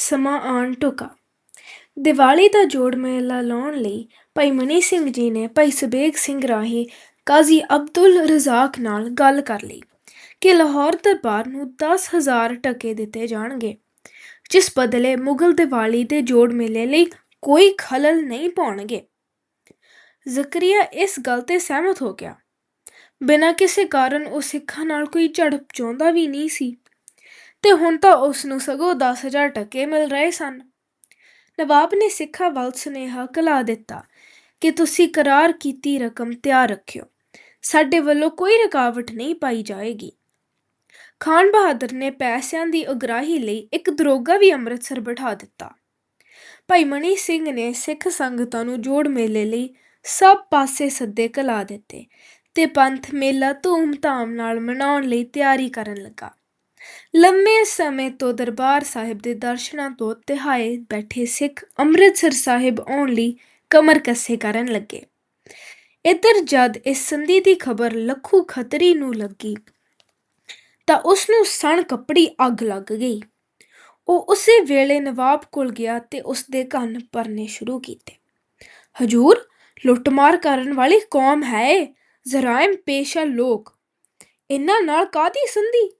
ਸਮਾਂ ਆਣ ਢੁਕਾ ਦੀਵਾਲੀ ਦਾ ਜੋੜ ਮੇਲਾ ਲਾਉਣ ਲਈ ਭਾਈ ਮਨੀ ਸਿੰਘ ਜੀ ਨੇ ਭਾਈ ਸਬੇਗ ਸਿੰਘ ਰਾਹੀਂ ਕਾਜ਼ੀ ਅਬਦੁਲ ਰਜ਼ਾਕ ਨਾਲ ਗੱਲ ਕਰ ਲਈ ਕਿ ਲਾਹੌਰ ਦਰਬਾਰ ਨੂੰ 10000 ਟਕੇ ਦਿੱਤੇ ਜਾਣਗੇ, ਜਿਸ ਬਦਲੇ ਮੁਗਲ ਦੀਵਾਲੀ ਦੇ ਜੋੜ ਮੇਲੇ ਲਈ ਕੋਈ ਖਲਲ ਨਹੀਂ ਪਾਉਣਗੇ। ਜ਼ਕਰੀਆ ਇਸ ਗੱਲ ਤੇ ਸਹਿਮਤ ਹੋ ਗਿਆ। ਬਿਨਾਂ ਕਿਸੇ ਕਾਰਨ ਉਹ ਸਿੱਖਾਂ ਨਾਲ ਕੋਈ ਝੜਪ ਚਾਹੁੰਦਾ ਵੀ ਨਹੀਂ ਸੀ। ਤੇ ਹੁਣ ਤਾਂ ਉਸ ਨੂੰ ਸਗੋਂ 10000 ਟਕੇ ਮਿਲ ਰਹੇ ਸਨ। ਨਵਾਬ ਨੇ ਸਿੱਖਾਂ ਵੱਲ ਸੁਨੇਹਾ ਕਲਾ ਦਿੱਤਾ ਕਿ ਤੁਸੀਂ ਕਰਾਰ ਕੀਤੀ ਰਕਮ ਤਿਆਰ ਰੱਖਿਓ। ਸਾਡੇ ਵੱਲੋਂ ਕੋਈ ਰੁਕਾਵਟ ਨਹੀਂ ਪਾਈ ਜਾਏਗੀ। ਖਾਨ ਬਹਾਦਰ ਨੇ ਪੈਸਿਆਂ ਦੀ ਉਗਰਾਹੀ ਲਈ ਇੱਕ ਦਰੋਗਾ ਵੀ ਅੰਮ੍ਰਿਤਸਰ ਬਿਠਾ ਦਿੱਤਾ। ਭਾਈ ਮਣੀ ਸਿੰਘ ਨੇ ਸਿੱਖ ਸੰਗਤਾਂ ਨੂੰ ਜੋੜ ਮੇਲੇ ਲਈ ਸਭ ਪਾਸੇ ਸੱਦੇ ਕਲਾ ਦਿੱਤੇ ਤੇ ਪੰਥ ਮੇਲਾ ਧੂਮ-ਧਾਮ ਨਾਲ ਮਨਾਉਣ ਲਈ ਤਿਆਰੀ ਕਰਨ ਲੱਗਾ। ਲੰਮੇ ਸਮੇਂ ਤੋਂ ਦਰਬਾਰ ਸਾਹਿਬ ਦੇ ਦਰਸ਼ਨਾਂ ਤੋਂ ਤਿਹਾਏ ਬੈਠੇ ਸਿੱਖ ਅੰਮ੍ਰਿਤਸਰ ਸਾਹਿਬ ਆਉਣ ਲਈ ਕਮਰ ਕੱਸੇ ਕਰਨ ਲੱਗੇ। ਇੱਧਰ ਜਦ ਇਸ ਸੰਧੀ ਦੀ ਖਬਰ ਲੱਖੂ ਖੱਤਰੀ ਨੂੰ ਲੱਗੀ, ਤਾਂ ਉਸ ਨੂੰ ਸਣ ਕੱਪੜੀ ਅੱਗ ਲੱਗ ਗਈ। ਉਹ ਉਸੇ ਵੇਲੇ ਨਵਾਬ ਕੋਲ ਗਿਆ ਤੇ ਉਸ ਦੇ ਕੰਨ ਭਰਨੇ ਸ਼ੁਰੂ ਕੀਤੇ। ਹਜੂਰ, ਲੁੱਟਮਾਰ ਕਰਨ ਵਾਲੀ ਕੌਮ ਹੈ ਜ਼ਰਾਇਮ ਪੇਸ਼ਾ ਲੋਕ। ਇਹਨਾਂ ਨਾਲ ਕਾਦੀ ਸੰਧੀ?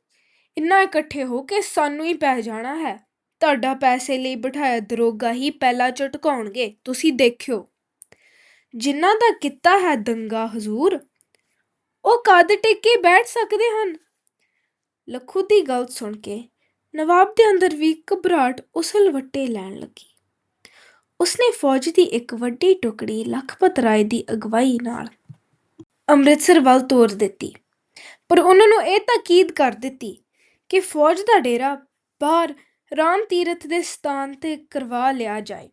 ਇੰਨਾ ਇਕੱਠੇ ਹੋ ਕੇ ਸਾਨੂੰ ਹੀ ਪੈ ਜਾਣਾ ਹੈ। ਤੁਹਾਡਾ ਪੈਸੇ ਲਈ ਬਿਠਾਇਆ ਦਰੋਗਾ ਹੀ ਪਹਿਲਾਂ ਝਟਕਾਉਣਗੇ, ਤੁਸੀਂ ਦੇਖਿਓ। ਜਿਨ੍ਹਾਂ ਦਾ ਕੀਤਾ ਹੈ ਦੰਗਾ ਹਜ਼ੂਰ, ਉਹ ਕਦ ਟੇਕੇ ਬੈਠ ਸਕਦੇ ਹਨ? ਲੱਖੂ ਦੀ ਗੱਲ ਸੁਣ ਕੇ ਨਵਾਬ ਦੇ ਅੰਦਰ ਵੀ ਘਬਰਾਹਟ ਉਸਲ ਵੱਟੇ ਲੈਣ ਲੱਗੀ। ਉਸਨੇ ਫੌਜ ਦੀ ਇੱਕ ਵੱਡੀ ਟੁਕੜੀ ਲਖਪਤ ਰਾਏ ਦੀ ਅਗਵਾਈ ਨਾਲ ਅੰਮ੍ਰਿਤਸਰ ਵੱਲ ਤੋਰ ਦਿੱਤੀ। ਪਰ ਉਹਨਾਂ ਨੂੰ ਇਹ ਤਾਕੀਦ ਕਰ ਦਿੱਤੀ ਕਿ ਫੌਜ ਦਾ ਡੇਰਾ ਬਾਹਰ ਰਾਮ ਤੀਰਥ ਦੇ ਸਥਾਨ ਤੇ ਕਰਵਾ ਲਿਆ ਜਾਏ,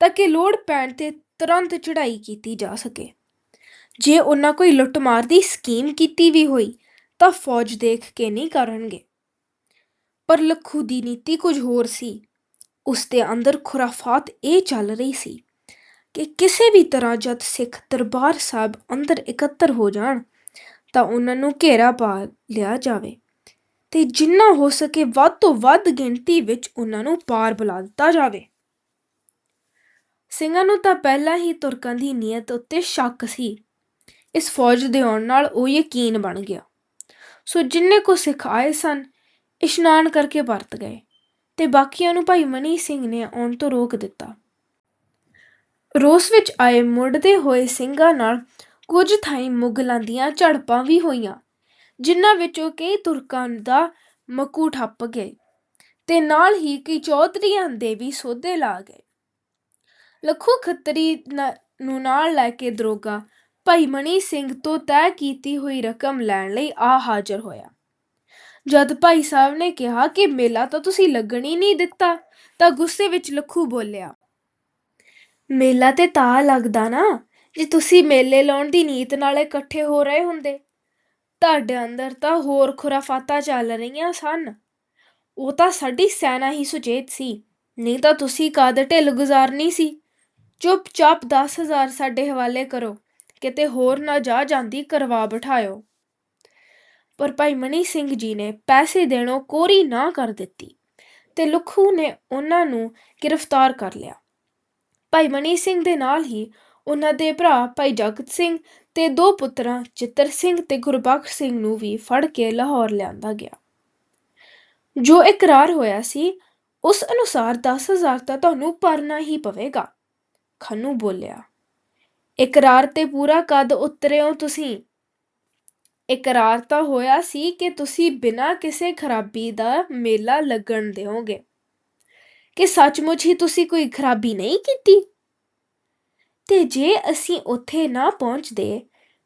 ਤਾਂ ਕਿ ਲੋੜ ਪੈਣ ਤੇ ਤੁਰੰਤ ਚੜ੍ਹਾਈ ਕੀਤੀ ਜਾ ਸਕੇ। ਜੇ ਉਹਨਾਂ ਕੋਈ ਲੁੱਟਮਾਰ ਦੀ ਸਕੀਮ ਕੀਤੀ ਵੀ ਹੋਈ, ਤਾਂ ਫੌਜ ਦੇਖ ਕੇ ਨਹੀਂ ਕਰਨਗੇ। ਪਰ ਲੱਖੂ ਦੀ ਨੀਤੀ ਕੁਝ ਹੋਰ ਸੀ। ਉਸ ਦੇ ਅੰਦਰ ਖੁਰਾਫਾਤ ਇਹ ਚੱਲ ਰਹੀ ਸੀ ਕਿ ਕਿਸੇ ਵੀ ਤਰ੍ਹਾਂ ਜਦ ਸਿੱਖ ਦਰਬਾਰ ਸਾਹਿਬ ਅੰਦਰ ਇਕੱਤਰ ਹੋ ਜਾਣ, ਤਾਂ ਉਹਨਾਂ ਨੂੰ ਘੇਰਾ ਪਾ ਲਿਆ ਜਾਵੇ। ਅਤੇ ਜਿੰਨਾ ਹੋ ਸਕੇ ਵੱਧ ਤੋਂ ਵੱਧ ਗਿਣਤੀ ਵਿੱਚ ਉਹਨਾਂ ਨੂੰ ਪਾਰ ਬੁਲਾ ਦਿੱਤਾ ਜਾਵੇ। ਸਿੰਘਾਂ ਨੂੰ ਤਾਂ ਪਹਿਲਾਂ ਹੀ ਤੁਰਕਾਂ ਦੀ ਨੀਅਤ ਉੱਤੇ ਸ਼ੱਕ ਸੀ। ਇਸ ਫੌਜ ਦੇ ਆਉਣ ਨਾਲ ਉਹ ਯਕੀਨ ਬਣ ਗਿਆ। ਸੋ ਜਿੰਨੇ ਕੋ ਸਿੱਖ ਆਏ ਸਨ, ਇਸ਼ਨਾਨ ਕਰਕੇ ਵਰਤ ਗਏ ਤੇ ਬਾਕੀਆਂ ਨੂੰ ਭਾਈ ਮਨੀ ਸਿੰਘ ਨੇ ਆਉਣ ਤੋਂ ਰੋਕ ਦਿੱਤਾ। ਰੋਸ ਵਿੱਚ ਆਏ ਮੁੜਦੇ ਹੋਏ ਸਿੰਘਾਂ ਨਾਲ ਕੁਝ ਥਾਈਂ ਮੁਗਲਾਂ ਦੀਆਂ ਝੜਪਾਂ ਵੀ ਹੋਈਆਂ। ਜਿਨ੍ਹਾਂ ਵਿੱਚੋਂ ਕਈ ਤੁਰਕਾਂ ਦਾ ਮੱਕੂ ਠੱਪ ਗਏ ਤੇ ਨਾਲ ਹੀ ਕਈ ਚੌਧਰੀਆਂ ਦੇ ਵੀ ਸੋਧੇ ਲਾ ਗਏ। ਲੱਖੂ ਖੱਤਰੀ ਨ- ਨੂੰ ਨਾਲ ਲੈ ਕੇ ਦਰੋਗਾ ਭਾਈ ਮਣੀ ਸਿੰਘ ਤੋਂ ਤੈਅ ਕੀਤੀ ਹੋਈ ਰਕਮ ਲੈਣ ਲਈ ਆ ਹਾਜ਼ਰ ਹੋਇਆ। ਜਦ ਭਾਈ ਸਾਹਿਬ ਨੇ ਕਿਹਾ ਕਿ ਮੇਲਾ ਤਾਂ ਤੁਸੀਂ ਲੱਗਣ ਹੀ ਨਹੀਂ ਦਿੱਤਾ, ਤਾਂ ਗੁੱਸੇ ਵਿੱਚ ਲੱਖੂ ਬੋਲਿਆ, ਮੇਲਾ ਤੇ ਤਾਂ ਲੱਗਦਾ ਨਾ, ਜੇ ਤੁਸੀਂ ਮੇਲੇ ਲਾਉਣ ਦੀ ਨੀਤ ਨਾਲ ਇਕੱਠੇ ਹੋ ਰਹੇ ਹੁੰਦੇ ਤੁਹਾਡੇ ਅੰਦਰ ਤਾਂ ਹੋਰ ਖੁਰਾਫਾਤਾਂ ਚੱਲ ਰਹੀਆਂ ਸਨ। ਉਹ ਤਾਂ ਸਾਡੀ ਸੈਨਾ ਹੀ ਸੁਚੇਤ ਸੀ। ਨਹੀਂ ਤਾਂ ਤੁਸੀਂ ਕਦ ਢਿੱਲ ਗੁਜ਼ਾਰਨੀ ਸੀ? ਚੁੱਪਚਾਪ 10000 ਸਾਡੇ ਹਵਾਲੇ ਕਰੋ। ਕਿਤੇ ਹੋਰ ਨਾ ਜਾ ਜਾਂਦੀ ਕਰਵਾ ਬਿਠਾਇਓ। ਪਰ ਭਾਈ ਮਨੀ ਸਿੰਘ ਜੀ ਨੇ ਪੈਸੇ ਦੇਣੋਂ ਕੋਰੀ ਨਾ ਕਰ ਦਿੱਤੀ ਤੇ ਲੁਖੂ ਨੇ ਉਹਨਾਂ ਨੂੰ ਗ੍ਰਿਫਤਾਰ ਕਰ ਲਿਆ। ਭਾਈ ਮਨੀ ਸਿੰਘ ਦੇ ਨਾਲ ਹੀ ਉਹਨਾਂ ਦੇ ਭਰਾ ਭਾਈ ਜਗਤ ਸਿੰਘ ਤੇ ਦੋ ਪੁੱਤਰਾਂ, ਚਿੱਤਰ ਸਿੰਘ ਤੇ ਗੁਰਬਖਸ਼ ਸਿੰਘ ਨੂੰ ਵੀ ਫੜ ਕੇ ਲਾਹੌਰ ਲਿਆਂਦਾ ਗਿਆ। ਜੋ ਇਕਰਾਰ ਹੋਇਆ ਸੀ, ਉਸ ਅਨੁਸਾਰ 10000 ਤਾਂ ਤੁਹਾਨੂੰ ਭਰਨਾ ਹੀ ਪਵੇਗਾ, ਖੰਨੂ ਬੋਲਿਆ। ਇਕਰਾਰ ਤੇ ਪੂਰਾ ਕਦ ਉਤਰਿਓ ਤੁਸੀਂ? ਇਕਰਾਰ ਤਾਂ ਹੋਇਆ ਸੀ ਕਿ ਤੁਸੀਂ ਬਿਨਾਂ ਕਿਸੇ ਖਰਾਬੀ ਦਾ ਮੇਲਾ ਲੱਗਣ ਦਿਓਗੇ। ਕਿ ਸੱਚਮੁੱਚ ਹੀ ਤੁਸੀਂ ਕੋਈ ਖਰਾਬੀ ਨਹੀਂ ਕੀਤੀ? ਤੇ ਜੇ ਅਸੀਂ ਉੱਥੇ ਨਾ ਪਹੁੰਚਦੇ,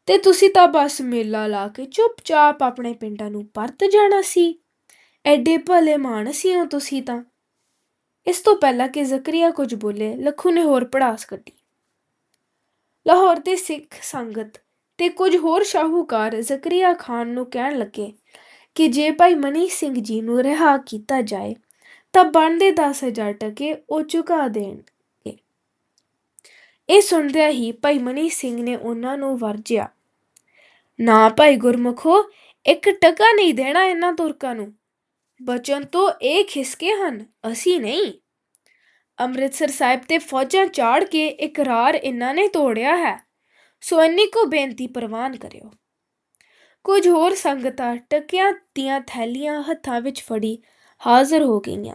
ਤਾਂ ਤੁਸੀਂ ਤਾਂ ਬਸ ਮੇਲਾ ਲਾ ਕੇ ਚੁੱਪਚਾਪ ਆਪਣੇ ਪਿੰਡਾਂ ਨੂੰ ਪਰਤ ਜਾਣਾ ਸੀ। ਐਡੇ ਭਲੇ ਮਾਨਸੀ ਹੋ ਤੁਸੀਂ ਤਾਂ। ਇਸ ਤੋਂ ਪਹਿਲਾਂ ਕਿ ਜ਼ਕਰੀਆ ਕੁਝ ਬੋਲੇ, ਲੱਖੂ ਨੇ ਹੋਰ ਪੜਾਸ ਕੱਢੀ। ਲਾਹੌਰ ਦੇ ਸਿੱਖ ਸੰਗਤ ਤੇ ਕੁਝ ਹੋਰ ਸ਼ਾਹੂਕਾਰ ਜ਼ਕਰੀਆ ਖਾਨ ਨੂੰ ਕਹਿਣ ਲੱਗੇ ਕਿ ਜੇ ਭਾਈ ਮਨੀ ਸਿੰਘ ਜੀ ਨੂੰ ਰਿਹਾ ਕੀਤਾ ਜਾਏ, ਤਾਂ ਬਣਦੇ 10000 ਟਕੇ ਉਹ ਚੁਕਾ ਦੇਣ। ਇਹ ਸੁਣਦਿਆਂ ਹੀ ਭਾਈ ਮਨੀ ਸਿੰਘ ਨੇ ਉਹਨਾਂ ਨੂੰ ਵਰਜਿਆ, ਨਾ ਭਾਈ ਗੁਰਮੁਖੋ, ਇੱਕ ਟਕਾ ਨਹੀਂ ਦੇਣਾ ਇਹਨਾਂ ਤੁਰਕਾਂ ਨੂੰ। ਬਚਨ ਤੋਂ ਇਹ ਖਿਸਕੇ ਹਨ, ਅਸੀਂ ਨਹੀਂ। ਅੰਮ੍ਰਿਤਸਰ ਸਾਹਿਬ ਤੇ ਫੌਜਾਂ ਚਾੜ ਕੇ ਇਕਰਾਰ ਇਹਨਾਂ ਨੇ ਤੋੜਿਆ ਹੈ। ਸੋ ਇੰਨੀ ਕੋ ਬੇਨਤੀ ਪ੍ਰਵਾਨ ਕਰਿਓ। ਕੁਝ ਹੋਰ ਸੰਗਤਾਂ ਟਕਿਆਂ ਦੀਆਂ ਥੈਲੀਆਂ ਹੱਥਾਂ ਵਿੱਚ ਫੜੀ ਹਾਜ਼ਰ ਹੋ ਗਈਆਂ।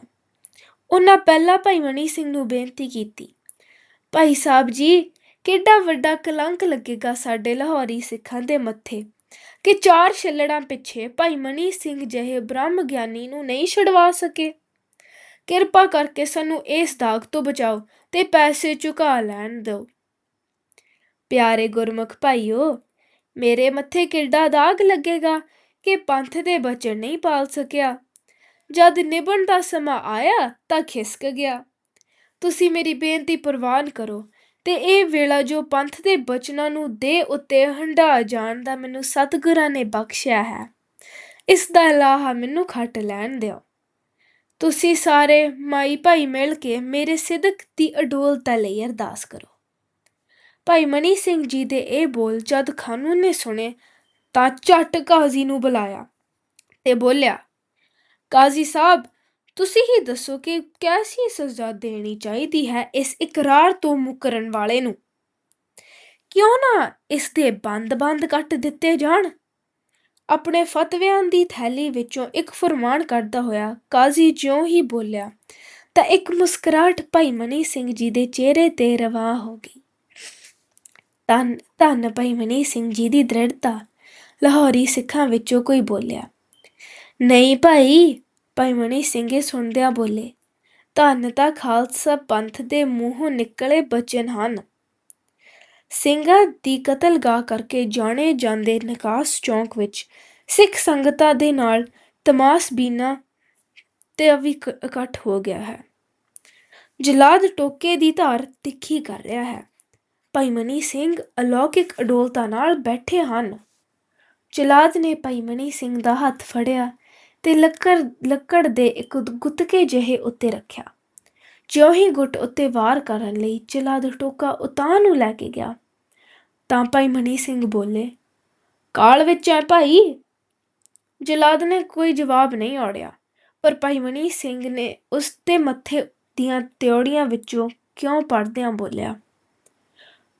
ਉਹਨਾਂ ਪਹਿਲਾਂ ਭਾਈ ਮਨੀ ਸਿੰਘ ਨੂੰ ਬੇਨਤੀ ਕੀਤੀ ਭਾਈ ਸਾਹਿਬ ਜੀ, ਕਿੱਡਾ ਵੱਡਾ ਕਲੰਕ ਲੱਗੇਗਾ ਸਾਡੇ ਲਾਹੌਰੀ ਸਿੱਖਾਂ ਦੇ ਮੱਥੇ। ਕਿ ਚਾਰ ਛੱਲੜਾਂ ਪਿੱਛੇ ਭਾਈ ਮਨੀ ਸਿੰਘ ਜਿਹੇ ਬ੍ਰਹਮ ਗਿਆਨੀ ਨੂੰ ਨਹੀਂ ਛਡਵਾ ਸਕੇ। ਕਿਰਪਾ ਕਰਕੇ ਸਾਨੂੰ ਇਸ ਦਾਗ ਤੋਂ ਬਚਾਓ ਤੇ ਪੈਸੇ ਚੁਕਾ ਲੈਣ ਦਿਓ। ਪਿਆਰੇ ਗੁਰਮੁਖ ਭਾਈਓ, ਮੇਰੇ ਮੱਥੇ ਕਿੱਡਾ ਦਾਗ ਲੱਗੇਗਾ ਕਿ ਪੰਥ ਦੇ ਬਚਨ ਨਹੀਂ ਪਾਲ ਸਕਿਆ। ਜਦ ਨਿਭਣ ਦਾ ਸਮਾਂ ਆਇਆ ਤਾਂ ਖਿਸਕ ਗਿਆ। ਤੁਸੀਂ ਮੇਰੀ ਬੇਨਤੀ ਪ੍ਰਵਾਨ ਕਰੋ ਅਤੇ ਇਹ ਵੇਲਾ ਜੋ ਪੰਥ ਦੇ ਬਚਨਾਂ ਨੂੰ ਦੇ ਉੱਤੇ ਹੰਢਾ ਜਾਣ ਦਾ ਮੈਨੂੰ ਸਤਿਗੁਰਾਂ ਨੇ ਬਖਸ਼ਿਆ ਹੈ, ਇਸ ਦਾ ਲਾਹਾ ਮੈਨੂੰ ਖੱਟ ਲੈਣ ਦਿਓ। ਤੁਸੀਂ ਸਾਰੇ ਮਾਈ ਭਾਈ ਮਿਲ ਕੇ ਮੇਰੇ ਸਿਦਕ ਦੀ ਅਡੋਲਤਾ ਲਈ ਅਰਦਾਸ ਕਰੋ। ਭਾਈ ਮਨੀ ਸਿੰਘ ਜੀ ਦੇ ਇਹ ਬੋਲ ਜਦ ਖਾਨੂ ਨੇ ਸੁਣੇ ਤਾਂ ਝੱਟ ਕਾਜ਼ੀ ਨੂੰ ਬੁਲਾਇਆ ਤੇ ਬੋਲਿਆ, ਕਾਜ਼ੀ ਸਾਹਿਬ ਤੁਸੀਂ ਹੀ ਦੱਸੋ ਕਿ ਕੈਸੀ ਸਜ਼ਾ ਦੇਣੀ ਚਾਹੀਦੀ ਹੈ ਇਸ ਇਕਰਾਰ ਤੋਂ ਮੁਕਰਨ ਵਾਲੇ ਨੂੰ? ਕਿਉਂ ਨਾ ਇਸ ਦੇ ਬੰਦ-ਬੰਦ ਕੱਟ ਦਿੱਤੇ ਜਾਣ? ਆਪਣੇ ਫਤਵਿਆਂ ਦੀ ਥੈਲੀ ਵਿੱਚੋਂ ਇੱਕ ਫਰਮਾਨ ਕੱਢਦਾ ਹੋਇਆ ਕਾਜ਼ੀ ਜਿਉਂ ਹੀ ਬੋਲਿਆ, ਤਾਂ ਇੱਕ ਮੁਸਕਰਾਹਟ ਭਾਈ ਮਨੀ ਸਿੰਘ ਜੀ ਦੇ ਚਿਹਰੇ ਤੇ ਰਵਾ ਹੋ ਗਈ। ਧੰਨ ਧੰਨ ਭਾਈ ਮਨੀ ਸਿੰਘ ਜੀ ਦੀ ਦ੍ਰਿੜਤਾ। ਲਾਹੌਰੀ ਸਿੱਖਾਂ ਵਿੱਚੋਂ ਕੋਈ ਬੋਲਿਆ, ਨਹੀਂ ਭਾਈ ਭਾਈ ਮਨੀ ਸਿੰਘ ਸੁਣਦਿਆਂ ਬੋਲੇ, ਧੰਨ ਤਾਂ ਖਾਲਸਾ ਪੰਥ ਦੇ ਮੂੰਹੋਂ ਨਿਕਲੇ ਬਚਨ ਹਨ। ਸਿੰਘਾਂ ਦੀ ਕਤਲਗਾਹ ਕਰਕੇ ਜਾਣੇ ਜਾਂਦੇ ਨਿਕਾਸ ਚੌਂਕ ਵਿੱਚ ਸਿੱਖ ਸੰਗਤਾਂ ਦੇ ਨਾਲ ਤਮਾਸਬੀਨਾ ਤੇ ਵੀ ਇਕੱਠ ਹੋ ਗਿਆ ਹੈ। ਜਲਾਦ ਟੋਕੇ ਦੀ ਧਾਰ ਤਿੱਖੀ ਕਰ ਰਿਹਾ ਹੈ। ਭਾਈ ਮਨੀ ਸਿੰਘ ਅਲੌਕਿਕ ਅਡੋਲਤਾ ਨਾਲ ਬੈਠੇ ਹਨ। ਜਲਾਦ ਨੇ ਭਾਈ ਮਨੀ ਸਿੰਘ ਦਾ ਹੱਥ ਫੜਿਆ ਤੇ ਲੱਕੜ ਲੱਕੜ ਦੇ ਇੱਕ ਗੁੱਤਕੇ ਜਿਹੇ ਉੱਤੇ ਰੱਖਿਆ। ਜਿਉਂ ਹੀ ਗੁੱਟ ਉੱਤੇ ਵਾਰ ਕਰਨ ਲਈ ਜਲਾਦ ਟੋਕਾ ਉਤਾਂ ਨੂੰ ਲੈ ਕੇ ਗਿਆ, ਤਾਂ ਭਾਈ ਮਨੀ ਸਿੰਘ ਬੋਲੇ, ਕਾਲ ਵਿੱਚ ਹੈ ਭਾਈ? ਜਲਾਦ ਨੇ ਕੋਈ ਜਵਾਬ ਨਹੀਂ ਔੜਿਆ, ਪਰ ਭਾਈ ਮਨੀ ਸਿੰਘ ਨੇ ਉਸ ਦੇ ਮੱਥੇ ਦੀਆਂ ਤਿਉੜੀਆਂ ਵਿੱਚੋਂ ਕਿਉਂ ਪੜਦਿਆਂ ਬੋਲਿਆ,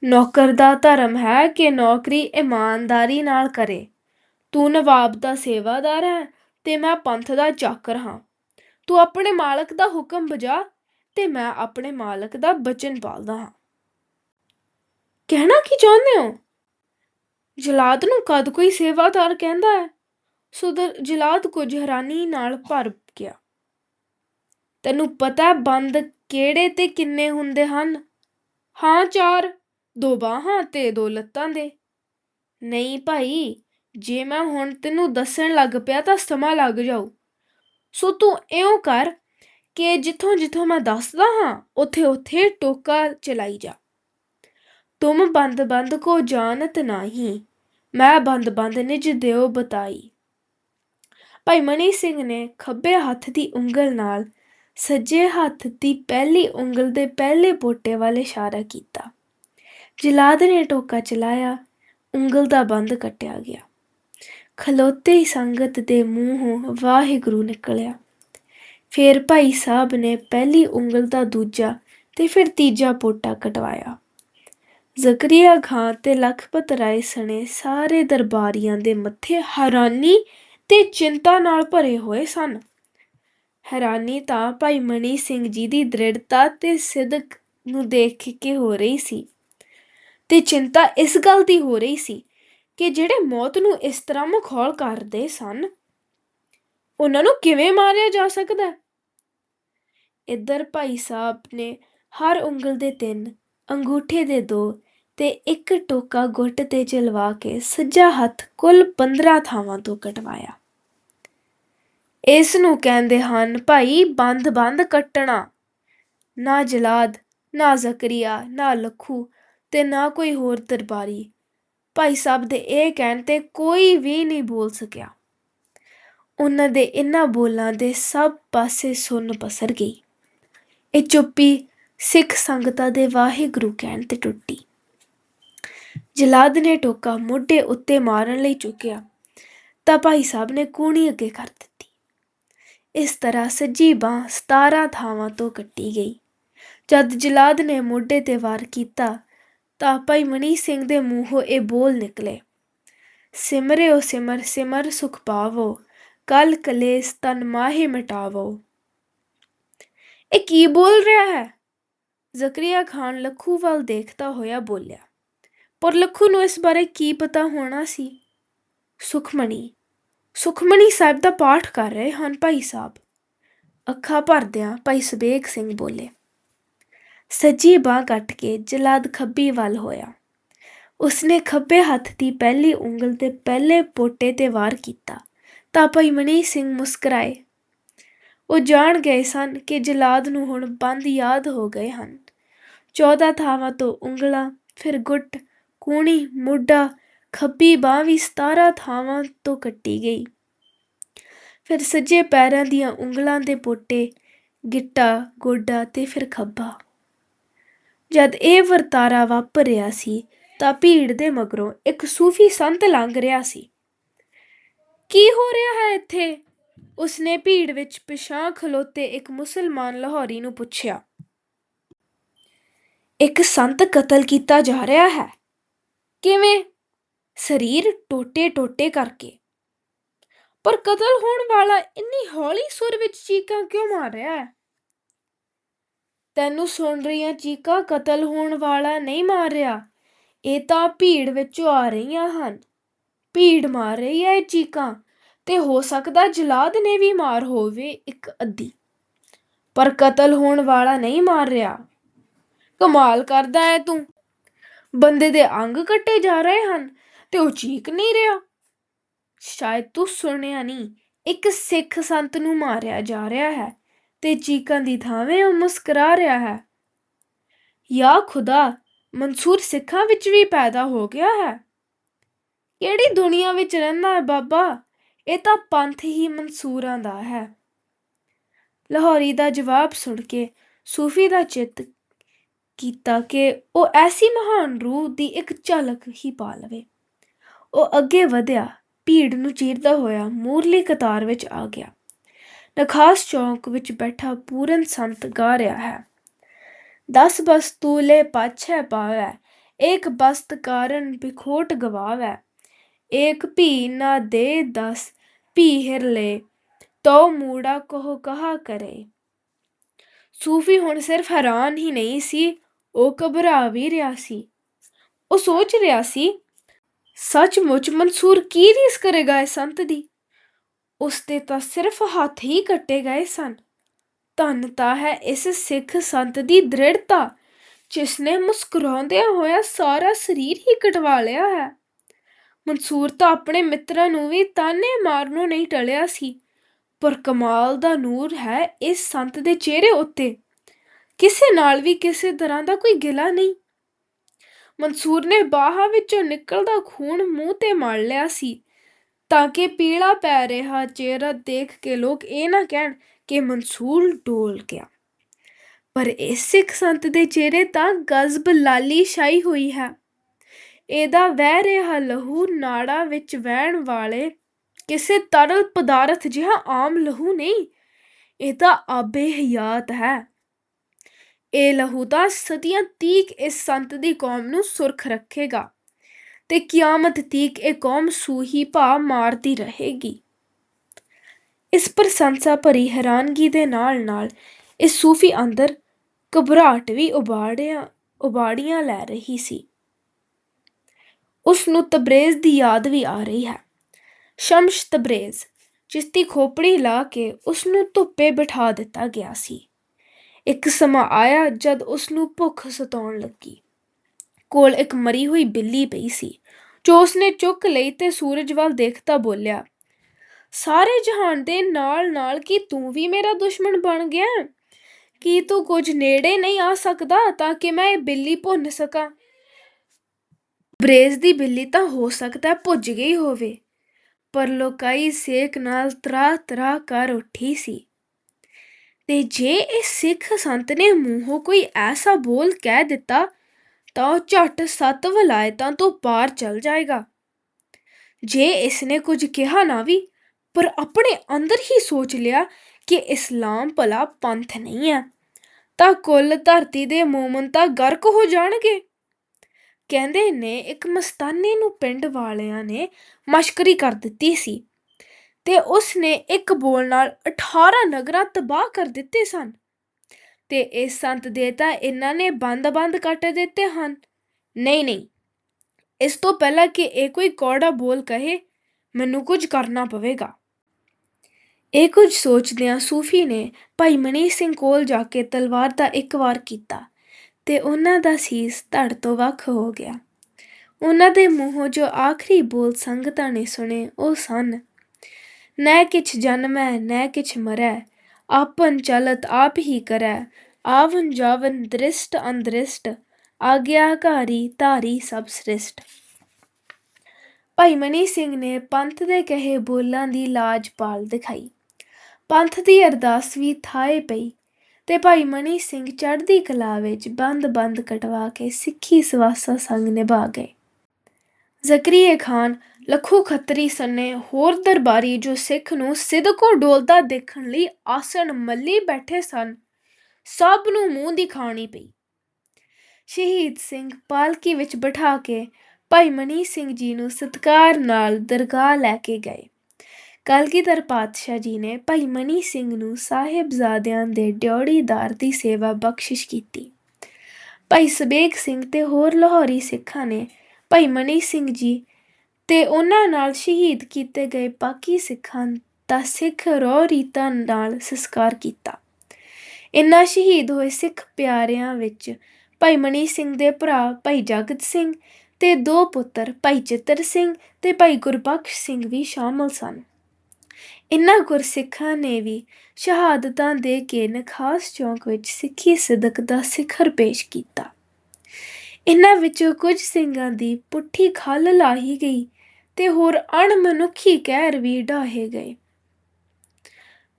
ਨੌਕਰ ਦਾ ਧਰਮ ਹੈ ਕਿ ਨੌਕਰੀ ਇਮਾਨਦਾਰੀ ਨਾਲ ਕਰੇ। ਤੂੰ ਨਵਾਬ ਦਾ ਸੇਵਾਦਾਰ ਹੈ ਤੇ ਮੈਂ ਪੰਥ ਦਾ ਚਾਕਰ ਹਾਂ। ਤੂੰ ਆਪਣੇ ਮਾਲਕ ਦਾ ਹੁਕਮ ਬਜਾ ਤੇ ਮੈਂ ਆਪਣੇ ਮਾਲਕ ਦਾ ਬਚਨ ਪਾਲਦਾ ਹਾਂ। ਕਹਿਣਾ ਕੀ ਚਾਹੁੰਦੇ ਹੋ? ਜਲਾਦ ਨੂੰ ਕਦ ਕੋਈ ਸੇਵਾਦਾਰ ਕਹਿੰਦਾ ਹੈ? ਸੁਦਰ ਜਲਾਦ ਕੁਝ ਹੈਰਾਨੀ ਨਾਲ ਭਰ ਗਿਆ। ਤੈਨੂੰ ਪਤਾ ਬੰਦ ਕਿਹੜੇ ਤੇ ਕਿੰਨੇ ਹੁੰਦੇ ਹਨ? ਹਾਂ ਚਾਰ, ਦੋ ਬਾਹਾਂ ਤੇ ਦੋ ਲੱਤਾਂ ਦੇ। ਨਹੀਂ ਭਾਈ ਜੇ ਮੈਂ ਹੁਣ ਤੈਨੂੰ ਦੱਸਣ ਲੱਗ ਪਿਆ ਤਾਂ ਸਮਾਂ ਲੱਗ ਜਾਊ। ਸੋ ਤੂੰ ਇਉਂ ਕਰ ਕਿ ਜਿੱਥੋਂ ਜਿੱਥੋਂ ਮੈਂ ਦੱਸਦਾ ਹਾਂ, ਉੱਥੇ ਉੱਥੇ ਟੋਕਾ ਚਲਾਈ ਜਾ। ਤੁਮ ਬੰਦ ਬੰਦ ਕੋ ਜਾਣਤ ਨਹੀਂ, ਮੈਂ ਬੰਦ ਬੰਦ ਨਿਜ ਦਿਓ ਬਤਾਈ। ਭਾਈ ਮਨੀ ਸਿੰਘ ਨੇ ਖੱਬੇ ਹੱਥ ਦੀ ਉਂਗਲ ਨਾਲ ਸੱਜੇ ਹੱਥ ਦੀ ਪਹਿਲੀ ਉਂਗਲ ਦੇ ਪਹਿਲੇ ਪੋਟੇ ਵੱਲ ਇਸ਼ਾਰਾ ਕੀਤਾ। ਜਲਾਦ ਨੇ ਟੋਕਾ ਚਲਾਇਆ, ਉਂਗਲ ਦਾ ਬੰਦ ਕੱਟਿਆ ਗਿਆ। ਖਲੋਤੇ ਹੀ ਸੰਗਤ ਦੇ ਮੂੰਹੋਂ ਵਾਹਿਗੁਰੂ ਨਿਕਲਿਆ। ਫਿਰ ਭਾਈ ਸਾਹਿਬ ਨੇ ਪਹਿਲੀ ਉਂਗਲ ਦਾ ਦੂਜਾ ਤੇ ਫਿਰ ਤੀਜਾ ਪੋਟਾ ਕਟਵਾਇਆ। ਜ਼ਕਰੀਆ ਖਾਂ ਤੇ ਲਖਪਤ ਰਾਏ ਸਣੇ ਸਾਰੇ ਦਰਬਾਰੀਆਂ ਦੇ ਮੱਥੇ ਹੈਰਾਨੀ ਤੇ ਚਿੰਤਾ ਨਾਲ ਭਰੇ ਹੋਏ ਸਨ। ਹੈਰਾਨੀ ਤਾਂ ਭਾਈ ਮਣੀ ਸਿੰਘ ਜੀ ਦੀ ਦ੍ਰਿੜਤਾ ਤੇ ਸਿਦਕ ਨੂੰ ਦੇਖ ਕੇ ਹੋ ਰਹੀ ਸੀ ਤੇ ਚਿੰਤਾ ਇਸ ਗੱਲ ਦੀ ਹੋ ਰਹੀ ਸੀ ਕਿ ਜਿਹੜੇ ਮੌਤ ਨੂੰ ਇਸ ਤਰ੍ਹਾਂ ਮਖੌਲ ਕਰਦੇ ਸਨ, ਉਹਨਾਂ ਨੂੰ ਕਿਵੇਂ ਮਾਰਿਆ ਜਾ ਸਕਦਾ? ਇੱਧਰ ਭਾਈ ਸਾਹਿਬ ਨੇ ਹਰ ਉਂਗਲ ਦੇ ਤਿੰਨ, ਅੰਗੂਠੇ ਦੇ ਦੋ ਤੇ ਇੱਕ ਟੋਕਾ ਗੁੱਟ ਤੇ ਚਲਵਾ ਕੇ ਸੱਜਾ ਹੱਥ ਕੁੱਲ 15 ਥਾਵਾਂ ਤੋਂ ਕਟਵਾਇਆ। ਇਸ ਨੂੰ ਕਹਿੰਦੇ ਹਨ ਭਾਈ, ਬੰਦ ਬੰਦ ਕੱਟਣਾ। ਨਾ ਜਲਾਦ, ਨਾ ਜ਼ਕਰੀਆ, ਨਾ ਲਖੂ ਤੇ ਨਾ ਕੋਈ ਹੋਰ ਦਰਬਾਰੀ। ਭਾਈ ਸਾਹਿਬ ਦੇ ਇਹ ਕਹਿਣ ਤੇ ਕੋਈ ਵੀ ਨਹੀਂ ਬੋਲ ਸਕਿਆ। ਉਹਨਾਂ ਦੇ ਇਹਨਾਂ ਬੋਲਾਂ ਦੇ ਸਭ ਪਾਸੇ ਸੁੰਨ ਪਸਰ ਗਈ। ਇਹ ਚੁੱਪੀ ਸਿੱਖ ਸੰਗਤਾਂ ਦੇ ਵਾਹਿਗੁਰੂ ਕਹਿਣ ਤੇ ਟੁੱਟੀ। ਜਲਾਦ ਨੇ ਟੋਕਾ ਮੋਢੇ ਉੱਤੇ ਮਾਰਨ ਲਈ ਚੁੱਕਿਆ ਤਾਂ ਭਾਈ ਸਾਹਿਬ ਨੇ ਕੂਣੀ ਅੱਗੇ ਕਰ ਦਿੱਤੀ। ਇਸ ਤਰ੍ਹਾਂ ਸੱਜੀ ਬਾਹ 17 ਥਾਵਾਂ ਤੋਂ ਕੱਟੀ ਗਈ। ਜਦ ਜਲਾਦ ਨੇ ਮੋਢੇ ਤੇ ਵਾਰ ਕੀਤਾ ਤਾਂ ਭਾਈ ਮਨੀ ਸਿੰਘ ਦੇ ਮੂੰਹੋਂ ਇਹ ਬੋਲ ਨਿਕਲੇ। ਸਿਮਰਿਓ ਸਿਮਰ ਸਿਮਰ ਸੁਖ ਪਾਵੋ, ਕਲ ਕਲੇਸ਼ ਤਨ ਮਾਹੇ ਮਿਟਾਵੋ। ਇਹ ਕੀ ਬੋਲ ਰਿਹਾ ਹੈ? ਜ਼ਕਰੀਆ ਖਾਨ ਲੱਖੂ ਵੱਲ ਦੇਖਦਾ ਹੋਇਆ ਬੋਲਿਆ, ਪਰ ਲੱਖੂ ਨੂੰ ਇਸ ਬਾਰੇ ਕੀ ਪਤਾ ਹੋਣਾ ਸੀ? ਸੁਖਮਣੀ ਸੁਖਮਣੀ ਸਾਹਿਬ ਦਾ ਪਾਠ ਕਰ ਰਹੇ ਹਨ ਭਾਈ ਸਾਹਿਬ। ਅੱਖਾਂ ਭਰਦਿਆਂ ਭਾਈ ਸੁਬੇਗ ਸਿੰਘ ਬੋਲੇ ਸੱਜੀ ਬਾਂਹ ਕੱਟ ਕੇ ਜਲਾਦ ਖੱਬੀ ਵੱਲ ਹੋਇਆ। ਉਸਨੇ ਖੱਬੇ ਹੱਥ ਦੀ ਪਹਿਲੀ ਉਂਗਲ ਦੇ ਪਹਿਲੇ ਪੋਟੇ ਤੇ ਵਾਰ ਕੀਤਾ ਤਾਂ ਭਾਈ ਮਨੀ ਸਿੰਘ ਮੁਸਕਰਾਏ। ਉਹ ਜਾਣ ਗਏ ਸਨ ਕਿ ਜਲਾਦ ਨੂੰ ਹੁਣ ਬੰਦ ਯਾਦ ਹੋ ਗਏ ਹਨ। 14 ਥਾਵਾਂ ਤੋਂ ਉਂਗਲਾਂ, ਫਿਰ ਗੁੱਟ, ਕੂਣੀ, ਮੋਢਾ, ਖੱਬੀ ਬਾਂਹ ਵੀ 17 ਥਾਵਾਂ ਤੋਂ ਕੱਟੀ ਗਈ। ਫਿਰ ਸੱਜੇ ਪੈਰਾਂ ਦੀਆਂ ਉਂਗਲਾਂ ਦੇ ਪੋਟੇ, ਗਿੱਟਾ, ਗੋਡਾ ਤੇ ਫਿਰ ਖੱਬਾ। ਜਦ ਇਹ ਵਰਤਾਰਾ ਵਾਪਰ ਰਿਹਾ ਸੀ ਤਾਂ ਭੀੜ ਦੇ ਮਗਰੋਂ ਇੱਕ ਸੂਫੀ ਸੰਤ ਲੰਘ ਰਿਹਾ ਸੀ। ਕੀ ਹੋ ਰਿਹਾ ਹੈ ਇੱਥੇ? ਉਸਨੇ ਭੀੜ ਵਿੱਚ ਪਿਛਾਂ ਖਲੋਤੇ ਇੱਕ ਮੁਸਲਮਾਨ ਲਾਹੌਰੀ ਨੂੰ ਪੁੱਛਿਆ। ਇੱਕ ਸੰਤ ਕਤਲ ਕੀਤਾ ਜਾ ਰਿਹਾ ਹੈ। ਕਿਵੇਂ? ਸਰੀਰ ਟੋਟੇ ਟੋਟੇ ਕਰਕੇ। ਪਰ ਕਤਲ ਹੋਣ ਵਾਲਾ ਇੰਨੀ ਹੌਲੀ ਸੁਰ ਵਿੱਚ ਚੀਕਾਂ ਕਿਉਂ ਮਾਰ ਰਿਹਾ ਹੈ? ਤੈਨੂੰ ਸੁਣ ਰਹੀਆਂ ਚੀਕਾਂ ਕਤਲ ਹੋਣ ਵਾਲਾ ਨਹੀਂ ਮਾਰ ਰਿਹਾ ਇਹ ਤਾਂ ਭੀੜ ਵਿੱਚੋਂ ਆ ਰਹੀਆਂ ਹਨ। ਭੀੜ ਮਾਰ ਰਹੀ ਹੈ ਇਹ ਚੀਕਾਂ। ਤੇ ਹੋ ਸਕਦਾ ਜਲਾਦ ਨੇ ਵੀ ਮਾਰ ਹੋਵੇ ਇੱਕ ਅੱਧੀ। ਪਰ ਕਤਲ ਹੋਣ ਵਾਲਾ ਨਹੀਂ ਮਾਰ ਰਿਹਾ ਕਮਾਲ ਕਰਦਾ ਹੈ ਤੂੰ। ਬੰਦੇ ਦੇ ਅੰਗ ਕੱਟੇ ਜਾ ਰਹੇ ਹਨ ਤੇ ਉਹ ਚੀਕ ਨਹੀਂ ਰਿਹਾ। ਸ਼ਾਇਦ ਤੂੰ ਸੁਣਿਆ ਨਹੀਂ, ਇੱਕ ਸਿੱਖ ਸੰਤ ਨੂੰ ਮਾਰਿਆ ਜਾ ਰਿਹਾ ਹੈ। ਤੇ ਚੀਕਾਂ ਦੀ ਥਾਵੇਂ ਉਹ ਮੁਸਕਰਾ ਰਿਹਾ ਹੈ। ਯਾ ਖੁਦਾ, ਮਨਸੂਰ ਸਿੱਖਾਂ ਵਿੱਚ ਵੀ ਪੈਦਾ ਹੋ ਗਿਆ ਹੈ। ਕਿਹੜੀ ਦੁਨੀਆ ਵਿੱਚ ਰਹਿੰਦਾ ਹੈ ਬਾਬਾ? ਇਹ ਤਾਂ ਪੰਥ ਹੀ ਮਨਸੂਰਾਂ ਦਾ ਹੈ। ਲਾਹੌਰੀ ਦਾ ਜਵਾਬ ਸੁਣ ਕੇ ਸੂਫੀ ਦਾ ਚਿੱਤ ਕੀਤਾ ਕਿ ਉਹ ਐਸੀ ਮਹਾਨ ਰੂਹ ਦੀ ਇੱਕ ਝਲਕ ਹੀ ਪਾ ਲਵੇ। ਉਹ ਅੱਗੇ ਵਧਿਆ, ਭੀੜ ਨੂੰ ਚੀਰਦਾ ਹੋਇਆ ਮੂਰਲੀ ਕਤਾਰ ਵਿੱਚ ਆ ਗਿਆ। ਨਖਾਸ ਚੌਂਕ ਵਿੱਚ ਬੈਠਾ ਪੂਰਨ ਸੰਤ ਗਾ ਰਿਹਾ ਹੈ। ਦਸ ਬਸ ਤੂਲੇ ਪਾਛੈ ਪਾਵੈ, ਏਕ ਬਸਤ ਕਾਰਨ ਬਿਖੋਟ ਗਵਾਵੈ। ਏਕ ਭੀ ਨਾ ਦੇ ਦਸ, ਭੀ ਹਿਰ ਲੈ ਤੋ ਮੂੜਾ ਕੋਹ ਕਹਾ ਕਰੇ। ਸੂਫੀ ਹੁਣ ਸਿਰਫ ਹੈਰਾਨ ਹੀ ਨਹੀਂ ਸੀ, ਉਹ ਘਬਰਾ ਵੀ ਰਿਹਾ ਸੀ। ਉਹ ਸੋਚ ਰਿਹਾ ਸੀ, ਸੱਚਮੁੱਚ ਮਨਸੂਰ ਕੀ ਰੀਸ ਕਰੇਗਾ ਇਸ ਸੰਤ ਦੀ? ਉਸ ਦੇ ਤਾਂ ਸਿਰਫ ਹੱਥ ਹੀ ਕੱਟੇ ਗਏ ਸਨ। ਧੰਨ ਤਾਂ ਹੈ ਇਸ ਸਿੱਖ ਸੰਤ ਦੀ ਦ੍ਰਿੜਤਾ ਜਿਸ ਨੇ ਮੁਸਕਰਾਉਂਦਿਆਂ ਹੋਇਆ ਸਾਰਾ ਸਰੀਰ ਹੀ ਕਟਵਾ ਲਿਆ ਹੈ। ਮਨਸੂਰ ਤਾਂ ਆਪਣੇ ਮਿੱਤਰਾਂ ਨੂੰ ਵੀ ਤਾਨੇ ਮਾਰਨੋਂ ਨਹੀਂ ਟਲਿਆ ਸੀ, ਪਰ ਕਮਾਲ ਦਾ ਨੂਰ ਹੈ ਇਸ ਸੰਤ ਦੇ ਚਿਹਰੇ ਉੱਤੇ। ਕਿਸੇ ਨਾਲ ਵੀ ਕਿਸੇ ਤਰ੍ਹਾਂ ਦਾ ਕੋਈ ਗਿਲਾ ਨਹੀਂ। ਮਨਸੂਰ ਨੇ ਬਾਹਾਂ ਵਿੱਚੋਂ ਨਿਕਲਦਾ ਖੂਨ ਮੂੰਹ ਤੇ ਮਲ ਲਿਆ ਸੀ। ਤਾਂ ਕਿ ਪੀਲਾ ਪੈ ਰਿਹਾ ਚਿਹਰਾ ਦੇਖ ਕੇ ਲੋਕ ਇਹ ਨਾ ਕਹਿਣ ਕਿ ਮਨਸੂਰ ਡੋਲ ਗਿਆ। ਪਰ ਇਸ ਸਿੱਖ ਸੰਤ ਦੇ ਚਿਹਰੇ ਤਾਂ ਗਜ਼ਬ ਲਾਲੀ ਛਾਈ ਹੋਈ ਹੈ। ਇਹਦਾ ਵਹਿ ਰਿਹਾ ਲਹੂ ਨਾੜਾ ਵਿੱਚ ਵਹਿਣ ਵਾਲੇ ਕਿਸੇ ਤਰਲ ਪਦਾਰਥ ਜਿਹਾ ਆਮ ਲਹੂ ਨਹੀਂ, ਇਹ ਤਾਂ ਆਬੇ ਹਯਾਤ ਹੈ। ਇਹ ਲਹੂ ਤਾਂ ਸਦੀਆਂ ਤੀਕ ਇਸ ਸੰਤ ਦੀ ਕੌਮ ਨੂੰ ਸੁਰਖ ਰੱਖੇਗਾ। ਤੇ ਕਿਆਮਤ ਤੀਕ ਇਹ ਕੌਮ ਸੂਹੀ ਭਾ ਮਾਰਦੀ ਰਹੇਗੀ। ਇਸ ਪ੍ਰਸ਼ੰਸਾ ਭਰੀ ਹੈਰਾਨਗੀ ਦੇ ਨਾਲ ਨਾਲ ਇਹ ਸੂਫੀ ਅੰਦਰ ਘਬਰਾਹਟ ਵੀ ਉਬਾੜਿਆ, ਉਬਾੜੀਆਂ ਲੈ ਰਹੀ ਸੀ। ਉਸ ਨੂੰ ਤਬਰੇਜ਼ ਦੀ ਯਾਦ ਵੀ ਆ ਰਹੀ ਹੈ। ਸ਼ਮਸ਼ ਤਬਰੇਜ਼, ਜਿਸ ਦੀ ਖੋਪੜੀ ਲਾ ਕੇ ਉਸ ਨੂੰ ਧੁੱਪੇ ਬਿਠਾ ਦਿੱਤਾ ਗਿਆ ਸੀ। ਇੱਕ ਸਮਾਂ ਆਇਆ ਜਦ ਉਸ ਨੂੰ ਭੁੱਖ ਸਤਾਉਣ ਲੱਗੀ। ਕੋਲ ਇੱਕ ਮਰੀ ਹੋਈ ਬਿੱਲੀ ਪਈ ਸੀ। ਜੋ ਉਸਨੇ ਚੁੱਕ ਲਈ ਤੇ ਸੂਰਜ ਵੱਲ ਦੇਖਦਾ ਬੋਲਿਆ, ਸਾਰੇ ਜਹਾਨ ਦੇ ਨਾਲ ਨਾਲ ਕੀ ਤੂੰ ਵੀ ਮੇਰਾ ਦੁਸ਼ਮਣ ਬਣ ਗਿਆ? ਕੀ ਤੂੰ ਕੁਝ ਨੇੜੇ ਨਹੀਂ ਆ ਸਕਦਾ ਤਾਂ ਕਿ ਮੈਂ ਇਹ ਬਿੱਲੀ ਭੁੰਨ ਸਕਾਂ? ਬਰੇਜ਼ ਦੀ ਬਿੱਲੀ ਤਾਂ ਹੋ ਸਕਦਾ ਭੁੱਜ ਗਈ ਹੋਵੇ, ਪਰ ਲੋਕਾਈ ਸੇਕ ਨਾਲ ਤਰਾ ਤਰਾ ਕਰ ਉੱਠੀ ਸੀ। ਤੇ ਜੇ ਇਹ ਸਿੱਖ ਸੰਤ ਨੇ ਮੂੰਹੋਂ ਕੋਈ ਐਸਾ ਬੋਲ ਕਹਿ ਦਿੱਤਾ ਤਾਂ ਉਹ ਝੱਟ ਸੱਤ ਵਲਾਇਤਾਂ ਤੋਂ ਪਾਰ ਚਲ ਜਾਏਗਾ। ਜੇ ਇਸ ਨੇ ਕੁਝ ਕਿਹਾ ਨਾ ਵੀ, ਪਰ ਆਪਣੇ ਅੰਦਰ ਹੀ ਸੋਚ ਲਿਆ ਕਿ ਇਸਲਾਮ ਭਲਾ ਪੰਥ ਨਹੀਂ ਹੈ, ਤਾਂ ਕੁੱਲ ਧਰਤੀ ਦੇ ਮੂਮਨ ਤਾਂ ਗਰਕ ਹੋ ਜਾਣਗੇ। ਕਹਿੰਦੇ ਨੇ ਇੱਕ ਮਸਤਾਨੇ ਨੂੰ ਪਿੰਡ ਵਾਲਿਆਂ ਨੇ ਮਸ਼ਕਰੀ ਕਰ ਦਿੱਤੀ ਸੀ ਤੇ ਉਸ ਨੇ ਇੱਕ ਬੋਲ ਨਾਲ 18 ਨਗਰਾਂ ਤਬਾਹ ਕਰ ਦਿੱਤੇ ਸਨ। ਅਤੇ ਇਹ ਸੰਤ ਦੇ ਤਾਂ ਇਹਨਾਂ ਨੇ ਬੰਦ-ਬੰਦ ਕੱਟ ਦਿੱਤੇ ਹਨ। ਨਹੀਂ ਨਹੀਂ। ਇਸ ਤੋਂ ਪਹਿਲਾਂ ਕਿ ਇਹ ਕੋਈ ਕੌੜਾ ਬੋਲ ਕਹੇ, ਮੈਨੂੰ ਕੁਝ ਕਰਨਾ ਪਵੇਗਾ। ਇਹ ਕੁਝ ਸੋਚਦਿਆਂ ਸੂਫੀ ਨੇ ਭਾਈ ਮਨੀ ਸਿੰਘ ਕੋਲ ਜਾ ਕੇ ਤਲਵਾਰ ਦਾ ਇੱਕ ਵਾਰ ਕੀਤਾ ਤੇ ਉਹਨਾਂ ਦਾ ਸੀਸ ਧੜ ਤੋਂ ਵੱਖ ਹੋ ਗਿਆ। ਉਹਨਾਂ ਦੇ ਮੂੰਹੋਂ ਜੋ ਆਖਰੀ ਬੋਲ ਸੰਗਤਾਂ ਨੇ ਸੁਣੇ ਉਹ ਸਨ। ਨੈ ਕਿਛ ਜਨਮੈ ਨਾ ਕਿਛ ਮਰੈ ਆਪਨ ਚਲਤ ਆਪ ਹੀ ਕਰੈ, ਆਵਨ ਜਾਵਨ ਦ੍ਰਿਸ਼ਟ ਅੰਦ੍ਰਿਸ਼ਟ ਆਗਿਆਕਾਰੀ ਧਾਰੀ ਸਭ ਸ੍ਰਿਸ਼ਟ। ਭਾਈ ਮਨੀ ਸਿੰਘ ਨੇ ਪੰਥ ਦੇ ਕਹੇ ਬੋਲਾਂ ਦੀ ਲਾਜ ਪਾਲ ਦਿਖਾਈ। ਪੰਥ ਦੀ ਅਰਦਾਸ ਵੀ ਥਾਏ ਪਈ ਤੇ ਭਾਈ ਮਨੀ ਸਿੰਘ ਚੜ੍ਹਦੀ ਕਲਾ ਵਿੱਚ ਬੰਦ-ਬੰਦ ਕਟਵਾ ਕੇ ਸਿੱਖੀ ਸਵਾਸਾ ਸੰਗ ਨਿਭਾ ਗਏ। ਜ਼ਕਰੀਏ ਖਾਨ ਲੱਖੂ ਖੱਤਰੀ ਸੰਨੇ ਹੋਰ ਦਰਬਾਰੀ ਜੋ ਸਿੱਖ ਨੂੰ ਸਿਦਕੋ ਡੋਲਦਾ ਦੇਖਣ ਲਈ ਆਸਣ ਮੱਲੀ ਬੈਠੇ ਸਨ, ਸਭ ਨੂੰ ਮੂੰਹ ਦੀ ਪਈ। ਸ਼ਹੀਦ ਸਿੰਘ ਪਾਲਕੀ ਵਿੱਚ ਬਿਠਾ ਕੇ ਭਾਈ ਮਨੀ ਸਿੰਘ ਜੀ ਨੂੰ ਸਤਿਕਾਰ ਨਾਲ ਦਰਗਾਹ ਲੈ ਕੇ ਗਏ। ਕਲਗੀਧਰ ਪਾਤਸ਼ਾਹ ਜੀ ਨੇ ਭਾਈ ਮਨੀ ਸਿੰਘ ਨੂੰ ਸਾਹਿਬਜ਼ਾਦਿਆਂ ਦੇ ਡਿਉੜੀਦਾਰ ਦੀ ਸੇਵਾ ਬਖਸ਼ਿਸ਼ ਕੀਤੀ। ਭਾਈ ਸਬੇਗ ਸਿੰਘ ਤੇ ਹੋਰ ਲਾਹੌਰੀ ਸਿੱਖਾਂ ਨੇ ਭਾਈ ਮਨੀ ਸਿੰਘ ਜੀ ਅਤੇ ਉਹਨਾਂ ਨਾਲ ਸ਼ਹੀਦ ਕੀਤੇ ਗਏ ਬਾਕੀ ਸਿੱਖਾਂ ਦਾ ਸਿੱਖ ਰੋ ਰੀਤਾਂ ਨਾਲ ਸਸਕਾਰ ਕੀਤਾ। ਇਹਨਾਂ ਸ਼ਹੀਦ ਹੋਏ ਸਿੱਖ ਪਿਆਰਿਆਂ ਵਿੱਚ ਭਾਈ ਮਨੀ ਸਿੰਘ ਦੇ ਭਰਾ ਭਾਈ ਜਗਤ ਸਿੰਘ ਅਤੇ ਦੋ ਪੁੱਤਰ ਭਾਈ ਚਿੱਤਰ ਸਿੰਘ ਅਤੇ ਭਾਈ ਗੁਰਬਖਸ਼ ਸਿੰਘ ਵੀ ਸ਼ਾਮਲ ਸਨ। ਇਹਨਾਂ ਗੁਰਸਿੱਖਾਂ ਨੇ ਵੀ ਸ਼ਹਾਦਤਾਂ ਦੇ ਕੇ ਨਖਾਸ ਚੌਂਕ ਵਿੱਚ ਸਿੱਖੀ ਸਿਦਕ ਦਾ ਸਿਖਰ ਪੇਸ਼ ਕੀਤਾ। ਇਹਨਾਂ ਵਿੱਚੋਂ ਕੁਝ ਸਿੰਘਾਂ ਦੀ ਪੁੱਠੀ ਖੱਲ ਲਾਹੀ ਗਈ ਤੇ ਹੋਰ ਅਣਮਨੁੱਖੀ ਕਹਿਰ ਵੀ ਢਾਹੇ ਗਏ।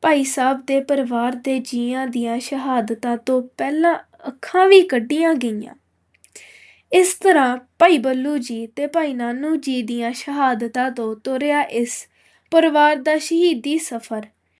ਭਾਈ ਸਾਹਿਬ ਦੇ ਪਰਿਵਾਰ ਦੇ ਜੀਆਂ ਦੀਆਂ ਸ਼ਹਾਦਤਾਂ ਤੋਂ ਪਹਿਲਾਂ ਅੱਖਾਂ ਵੀ ਕੱਢੀਆਂ ਗਈਆਂ। ਇਸ ਤਰ੍ਹਾਂ ਭਾਈ ਬੱਲੂ ਜੀ ਤੇ ਭਾਈ ਨਾਨੂ ਜੀ ਦੀਆਂ ਸ਼ਹਾਦਤਾਂ ਤੋਂ ਤੁਰਿਆ ਇਸ ਪਰਿਵਾਰ ਦਾ ਸ਼ਹੀਦੀ ਸਫ਼ਰ